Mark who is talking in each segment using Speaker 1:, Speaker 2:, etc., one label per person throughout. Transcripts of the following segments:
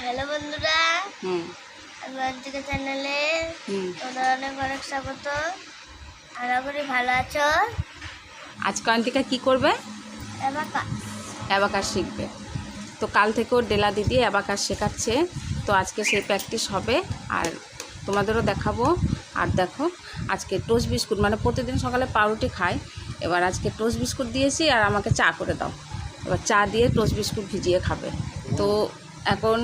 Speaker 1: Hello বন্ধুরা।
Speaker 2: হুম।
Speaker 1: অন্তিকা চ্যানেলে
Speaker 2: হুম।
Speaker 1: তোমাদের অনেক অনেক স্বাগত। আশা করি ভালো আছো?
Speaker 2: আজকে আন্টিকা কি করবে? অ্যাবাকাস। শিখবে। তো কাল থেকে ওর ডেলা দিদি অ্যাবাকাস শেখাচ্ছে। তো আজকে সেই প্র্যাকটিস হবে। আর তোমাদেরও দেখাবো। আর দেখো আজকে টোস্ট বিস্কুট মানে প্রতিদিন সকালে পাউরুটি খায়। এবার আজকে টোস্ট বিস্কুট দিয়েছি আর আমাকে চা করে দাও। এবার চা দিয়ে টোস্ট বিস্কুট ভিজিয়ে খাবে। তো এখন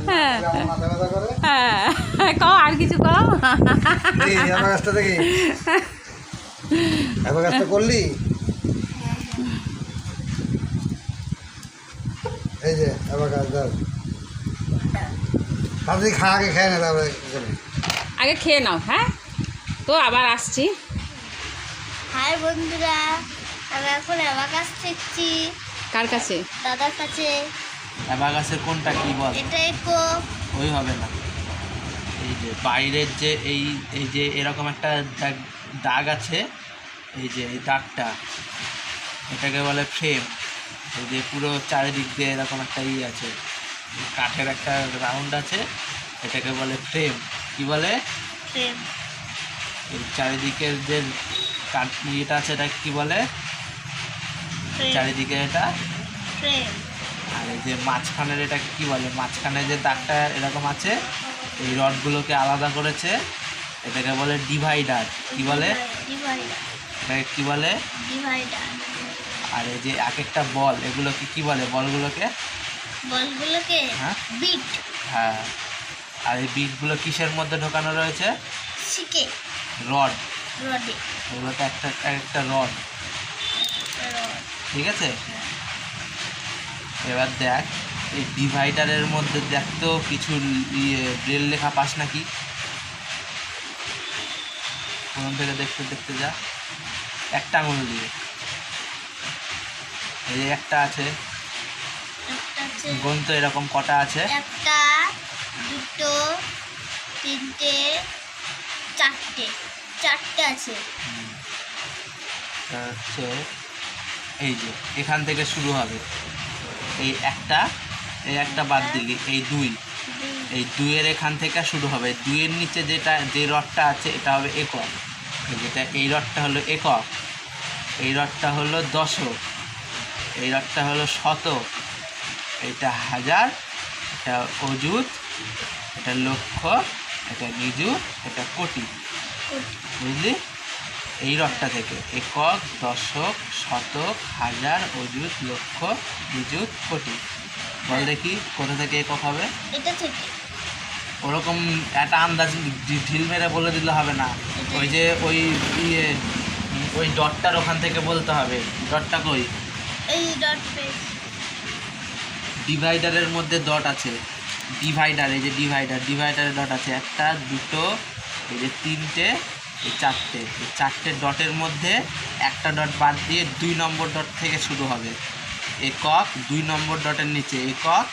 Speaker 2: হ্যাঁ হ্যাঁ হ্যাঁ কও আর কিছু কও?
Speaker 3: করলি? এই যে গাছ দাও তাড়াতাড়ি খা আগে খেয়ে না তারপরে
Speaker 2: আগে খেয়ে নাও হ্যাঁ? তো আবার আসছি।
Speaker 1: হাই বন্ধুরা আমি এখন কাছ শিখছি
Speaker 2: কার কাছে?
Speaker 1: দাদার কাছে।
Speaker 4: অ্যাবাগাসের কোনটা কি বল?
Speaker 1: এটা একো
Speaker 4: ওই হবে না। এই যে বাইরের যে এই এই যে এরকম একটা দাগ দাগ আছে এই যে এই দাগটা এটাকে বলে ফ্রেম এই যে পুরো চারিদিক দিয়ে এরকম একটা ই আছে। কাঠের একটা রাউন্ড আছে এটাকে বলে ফ্রেম কি বলে?
Speaker 1: ফ্রেম
Speaker 4: এই চারিদিকের যে কাঠ ইয়েটা আছে এটা কি বলে? চারিদিকে এটা? আর এই যে মাঝখানের এটা কি বলে? মাঝখানে যে দাগটা এরকম আছে এই রডগুলোকে আলাদা করেছে। এটাকে বলে ডিভাইডার। কি বলে? এটাকে কি বলে? আর এই যে এক একটা বল এগুলোকে কি বলে? বলগুলোকে?
Speaker 1: বলগুলোকে
Speaker 4: হ্যাঁ?
Speaker 1: বিট
Speaker 4: হ্যাঁ। আর এই বিটগুলো কিসের মধ্যে ঢোকানো রয়েছে? রড
Speaker 1: রডে।
Speaker 4: তো একটা একটা রড। ঠিক আছে? এবার দেখ এই ডিভাইডারের মধ্যে দেখ তো কিছু ইয়ে ব্রেল লেখা পাস নাকি? কোন থেকে দেখতে দেখতে যা। একটা আঙুল দিয়ে। এই একটা আছে। গ্রন্থ এরকম কটা আছে?
Speaker 1: একটা দুটো তিনটে চারটে। চারটে আছে।
Speaker 4: তা হচ্ছে এই যে এখান থেকে শুরু হবে। এই একটা এই একটা বাদ দিলি এই দুই। এই দুইয়ের এখান থেকে শুরু হবে। দুইয়ের নিচে যেটা যে রডটা আছে এটা হবে একক। যেটা এই রডটা হলো একক। এই রডটা হলো দশক। এই রডটা হলো শতক। এটা হাজার এটা অযুত এটা লক্ষ এটা নিযুত এটা কোটি। বুঝলি? এই রডটা থেকে। একক দশক শতক হাজার অযুত লক্ষ নিযুত কোটি। বল দেখি কোথা থেকে একক হবে? ওরকম একটা আন্দাজ ঢিল মেরে বলে দিলে হবে না। ওই যে ওই ইয়ে ওই ডটটার ওখান থেকে বলতে হবে। ডটটা কই? ডিভাইডারের মধ্যে ডট আছে। ডিভাইডার এই যে ডিভাইডার ডিভাইডারে ডট আছে। একটা দুটো এই যে তিনটে এই চারটে এই চারটে ডটের মধ্যে একটা ডট বাদ দিয়ে দুই নম্বর ডট থেকে শুরু হবে। একক দুই নম্বর ডটের নিচে একক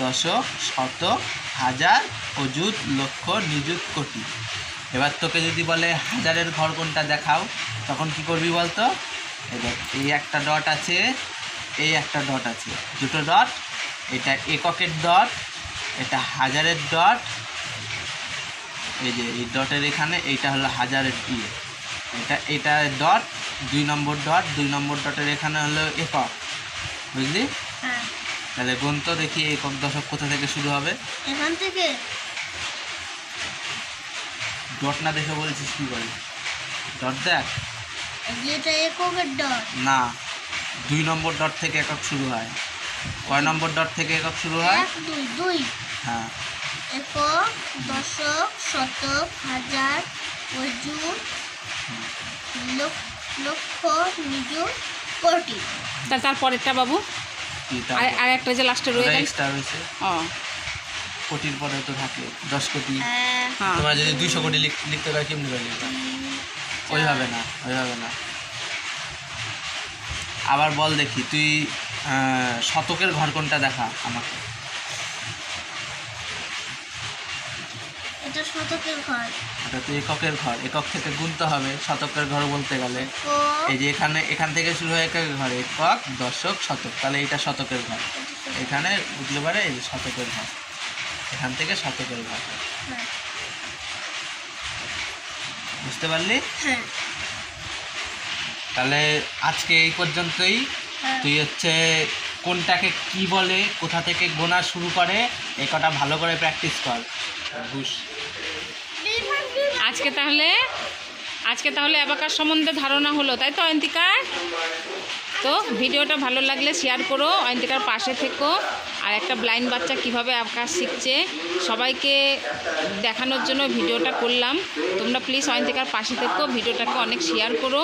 Speaker 4: দশক শতক হাজার অযুত লক্ষ নিযুত কোটি। এবার তোকে যদি বলে হাজারের ঘর কোনটা দেখাও তখন কি করবি বলতো? দেখ, এই একটা ডট আছে এই একটা ডট আছে। দুটো ডট এটা এককের ডট এটা হাজারের ডট এই যে এই ডটের এখানে এইটা হলো হাজারের দিয়ে এটা এটা ডট দুই নম্বর ডট দুই নম্বর ডটের এখানে হলো একক বুঝলি?
Speaker 1: হ্যাঁ।
Speaker 4: তাহলে গ্রন্থ দেখি একক দশক কোথা থেকে শুরু হবে?
Speaker 1: এখান থেকে?
Speaker 4: ডট না দেখে বলছিস কী বলি ডট দেখ।
Speaker 1: যেটা এককের ডট।
Speaker 4: না দুই নম্বর ডট থেকে একক শুরু হয়। কয় নম্বর ডট থেকে একক শুরু হয়?
Speaker 1: দুই।
Speaker 4: হ্যাঁ।
Speaker 1: একক দশক শতক হাজার অযুত লক্ষ লক্ষ নিযুত কোটি।
Speaker 2: তা তারপরেরটা বাবু? আর একটা যে লাস্টে রয়ে গেল?
Speaker 4: রয়েছে।
Speaker 2: ও।
Speaker 4: কোটির পরে তো থাকে দশ কোটি।
Speaker 1: এক
Speaker 2: হ্যাঁ।
Speaker 4: যদি দুইশো কোটি লিখ- লিখতে পারে কেমনি করে লিখবে? ওই হবে না ওই হবে না। আবার বল দেখি তুই আহ, শতকের ঘর কোনটা দেখা আমাকে?
Speaker 1: এটা শতকের ঘর।
Speaker 4: এটা তো এককের ঘর। একক থেকে গুনতে হবে শতকের ঘর বলতে গেলে। এই যে এখানে এখান থেকে শুরু হয় একের ঘর একক দশক শতক। তাহলে এটা শতকের ঘর। এখানে বুঝতে পারে এই যে শতকের ঘর। এখান থেকে শতকের ঘর।
Speaker 1: হ্যাঁ।
Speaker 4: বুঝতে পারলি?
Speaker 1: হ্যাঁ।
Speaker 4: তাহলে আজকে এই পর্যন্তই।
Speaker 1: হ্যাঁ।
Speaker 4: তুই হচ্ছে কোনটাকে কি বলে, কোথা থেকে গোনা শুরু করে, এ কটা ভালো করে প্র্যাকটিস কর।
Speaker 2: আজকে তাহলে আজকে তাহলে অ্যাবাকার সম্বন্ধে ধারণা হলো, তাই তো অয়ন্তিকার তো, ভিডিওটা ভালো লাগলে শেয়ার করো, অয়ন্তিকার পাশে থেকো, আর একটা ব্লাইন্ড বাচ্চা কীভাবে আঁকা শিখছে, সবাইকে দেখানোর জন্য ভিডিওটা করলাম। তোমরা প্লিজ অয়ন্তিকার পাশে থেকো, ভিডিওটাকে অনেক শেয়ার করো।